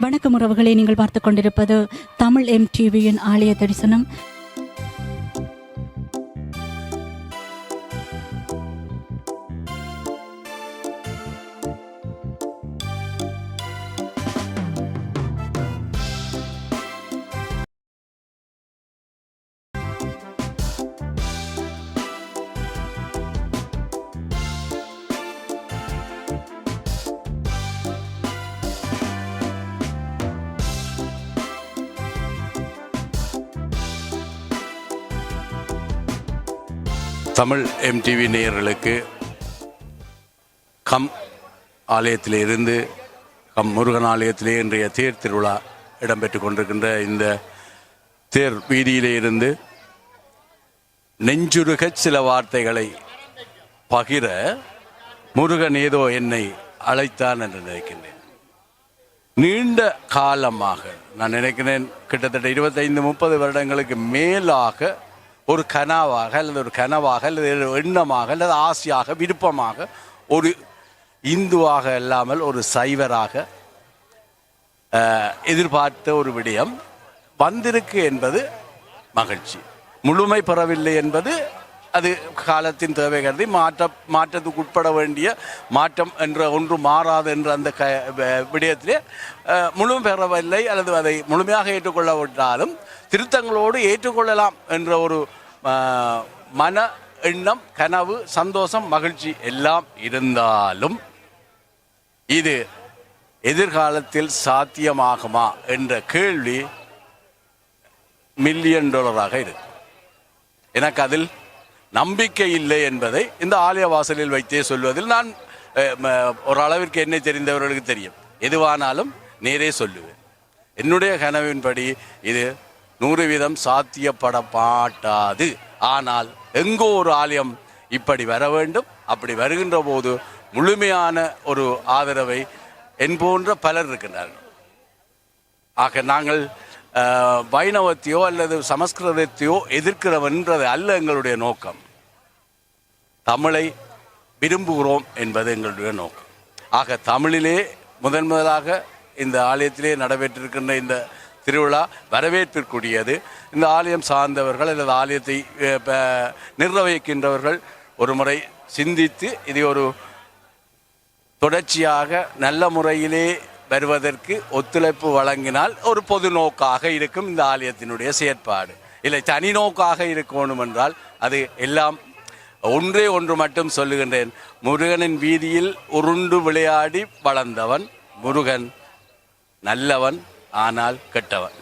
வணக்கம் உறவுகளை நீங்கள் பார்த்து கொண்டிருப்பது தமிழ் எம் டிவியின் ஆலய தரிசனம். தமிழ் எம்டிவி நேயர்களுக்கு கம் ஆலயத்திலிருந்து கம் முருகன் ஆலயத்திலே இன்றைய தேர் திருவிழா இடம்பெற்று கொண்டிருக்கின்ற இந்த தேர் வீதியிலே இருந்து நெஞ்சுருக சில வார்த்தைகளை பகிர முருகன் ஏதோ என்னை அழைத்தான் என்று நினைக்கின்றேன். நீண்ட காலமாக நான் நினைக்கிறேன் கிட்டத்தட்ட இருபத்தைந்து முப்பது வருடங்களுக்கு மேலாக ஒரு கனாவாக அல்லது ஒரு கனவாக அல்லது எண்ணமாக அல்லது ஆசையாக விருப்பமாக ஒரு இந்துவாக இல்லாமல் ஒரு சைவராக எதிர்பார்த்த ஒரு விடயம் வந்திருக்கு என்பது மகிழ்ச்சி. முழுமை பெறவில்லை என்பது அது காலத்தின் தேவை கருதி மாற்ற மாற்றத்துக்கு உட்பட வேண்டிய மாற்றம் என்ற ஒன்று மாறாது என்ற அந்த க விடயத்திலே முழு பெறவில்லை அல்லது அதை முழுமையாக ஏற்றுக்கொள்ளவிட்டாலும் திருத்தங்களோடு ஏற்றுக்கொள்ளலாம் என்ற ஒரு மன எண்ணம் கனவு சந்தோஷம் மகிழ்ச்சி எல்லாம் இருந்தாலும் இது எதிர்காலத்தில் சாத்தியமாகுமா என்ற கேள்வி மில்லியன் டாலராக இருக்கு. எனக்கு அதில் நம்பிக்கை இல்லை என்பதை இந்த ஆலய வாசலில் வைத்தே சொல்வதில் நான் ஒரு அளவிற்கு என்னை தெரிந்தவர்களுக்கு தெரியும். எதுவானாலும் நேரே சொல்லுவேன். என்னுடைய கனவின்படி இது நூறு வீதம் சாத்தியப்பட மாட்டாது. ஆனால் எங்கோ ஒரு ஆலயம் இப்படி வர வேண்டும். அப்படி வருகின்ற போது முழுமையான ஒரு ஆதரவை என் போன்ற பலர் இருக்கின்றார்கள். ஆக நாங்கள் வைணவத்தையோ அல்லது சமஸ்கிருதத்தையோ எதிர்க்கிறவன்றது அல்ல எங்களுடைய நோக்கம். தமிழை விரும்புகிறோம் என்பது எங்களுடைய நோக்கம். ஆக தமிழிலே முதன் முதலாக இந்த ஆலயத்திலே நடைபெற்றிருக்கின்ற இந்த திருவிழா வரவேற்பிற்குரியது. இந்த ஆலயம் சார்ந்தவர்கள் அல்லது ஆலயத்தை நிர்வகிக்கின்றவர்கள் ஒரு முறை சிந்தித்து இதை ஒரு தொடர்ச்சியாக நல்ல முறையிலே வருவதற்கு ஒத்துழைப்பு வழங்கினால் ஒரு பொது நோக்காக இருக்கும் இந்த ஆலயத்தினுடைய செயற்பாடு. இல்லை தனி நோக்காக இருக்கணும் என்றால் அது எல்லாம் ஒன்றே ஒன்று மட்டும் சொல்லுகின்றேன். முருகனின் வீதியில் உருண்டு விளையாடி வளர்ந்தவன் முருகன். நல்லவன் ஆனால் கெட்டவன்.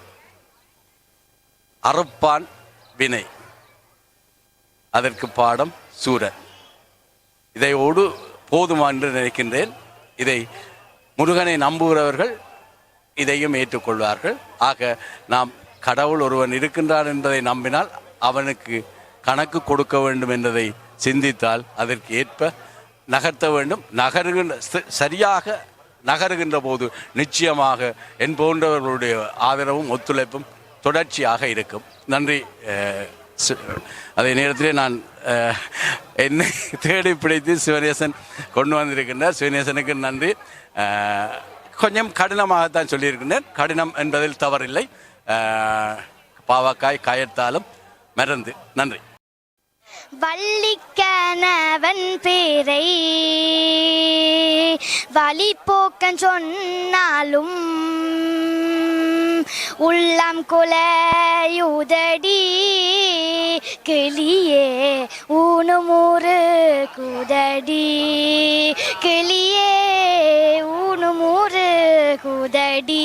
அறுப்பான் வினை. அதற்கு பாடம் சூரன். இதையோடு போதுமா என்று நினைக்கின்றேன். இதை முருகனை நம்புகிறவர்கள் இதையும் ஏற்றுக்கொள்வார்கள். ஆக நாம் கடவுள் ஒருவன் இருக்கின்றான் என்பதை நம்பினால் அவனுக்கு கணக்கு கொடுக்க வேண்டும் என்பதை சிந்தித்தால் அதற்கு ஏற்ப நகர்த்த வேண்டும். நகருகின்ற சரியாக நகருகின்ற போது நிச்சயமாக என் போன்றவர்களுடைய ஆதரவும் ஒத்துழைப்பும் தொடர்ச்சியாக இருக்கும். நன்றி அதே நேரத்திலே நான் என்னை தேடி பிடித்து சிவநேசன் கொண்டு வந்திருக்கின்றார். சிவநேசனுக்கு நன்றி. கொஞ்சம் கடினமாகத்தான் சொல்லியிருக்கின்றேன். கடினம் என்பதில் தவறில்லை. பாவக்காய் காயத்தாலும் மறந்து. நன்றி. வள்ளிக்கணவன் பேரை வழி போக்கன் சொன்னாலும் உள்ளம் குலையுதடி கிளியே ஊனுமூறு குதடி கிளியே ஊனுமூறு குதடி.